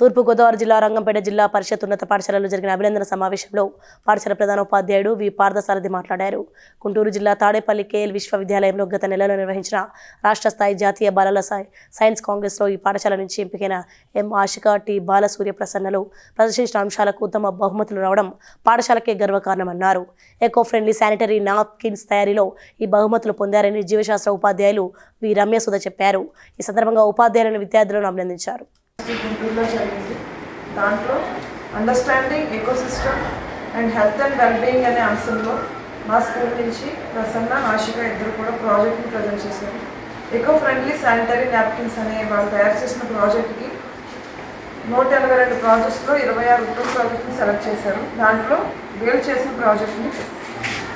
తూర్పుగోదావరి జిల్లా రంగంపేట జిల్లా పరిషత్ ఉన్నత పాఠశాలలో జరిగిన అభినందన సమావేశంలో పాఠశాల ప్రధాన ఉపాధ్యాయుడు వి. పార్థసారథి మాట్లాడారు. గుంటూరు జిల్లా తాడేపల్లి కేఎల్ విశ్వవిద్యాలయంలో గత నెలలో నిర్వహించిన రాష్ట్ర స్థాయి జాతీయ బాలల సై- సైన్స్ కాంగ్రెస్లో ఈ పాఠశాల నుంచి ఎంపికైన ఎం. ఆశిక టి. బాలసూర్య ప్రసన్నలు ప్రదర్శించిన అంశాలకు ఉత్తమ బహుమతులు రావడం పాఠశాలకే గర్వకారణమన్నారు. ఎకో ఫ్రెండ్లీ శానిటరీ నాప్కిన్స్ తయారీలో ఈ బహుమతులు పొందారని జీవశాస్త్ర ఉపాధ్యాయులు వి. రమ్యసుధ చెప్పారు. ఈ సందర్భంగా ఉపాధ్యాయులను విద్యార్థులను అభినందించారు. గుంటూరులో జరిగింది. దాంట్లో understanding ecosystem and health and wellbeing అనే అంశంలో మా స్కూల్ నుంచి ప్రసన్న ఆశిక ఇద్దరు కూడా ప్రాజెక్ట్ని ప్రజెంట్ చేశారు. ఎకో ఫ్రెండ్లీ శానిటరీ నాప్కిన్స్ అనే వాళ్ళు తయారు చేసిన ప్రాజెక్ట్కి నూట ఎనభై రెండు ప్రాజెక్ట్స్లో ఇరవై ఆరు ఉత్తమ ప్రాజెక్ట్ని సెలెక్ట్ చేశారు. దాంట్లో వీళ్ళు చేసిన ప్రాజెక్ట్ని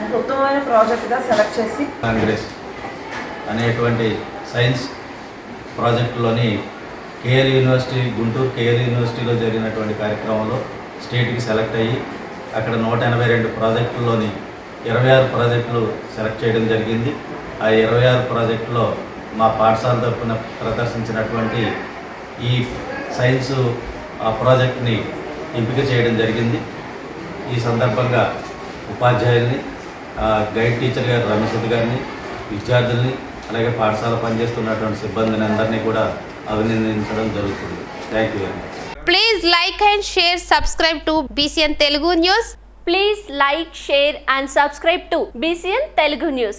ఒక ఉత్తమమైన ప్రాజెక్ట్గా సెలెక్ట్ చేసి కాంగ్రెస్ అనేటువంటి సైన్స్ ప్రాజెక్టులోని కేఎల్ యూనివర్సిటీ గుంటూరు కేఎల్ యూనివర్సిటీలో జరిగినటువంటి కార్యక్రమంలో స్టేట్కి సెలెక్ట్ అయ్యి అక్కడ నూట ఎనభై రెండు ప్రాజెక్టుల్లోని ఇరవై ఆరు ప్రాజెక్టులు సెలెక్ట్ చేయడం జరిగింది. ఆ ఇరవై ఆరు ప్రాజెక్టులో మా పాఠశాల తరఫున ప్రదర్శించినటువంటి ఈ సైన్స్ ఆ ప్రాజెక్ట్ని ఎంపిక చేయడం జరిగింది. ఈ సందర్భంగా ఉపాధ్యాయుల్ని గైడ్ టీచర్ గారు రమేశ్వతి గారిని విద్యార్థుల్ని అలాగే పాఠశాల పనిచేస్తున్నటువంటి సిబ్బందిని అందరినీ కూడా అభినందించడం జరుగుతుంది thank you very much Please like and share, subscribe to BCN Telugu News. Please like, share and subscribe to BCN Telugu News.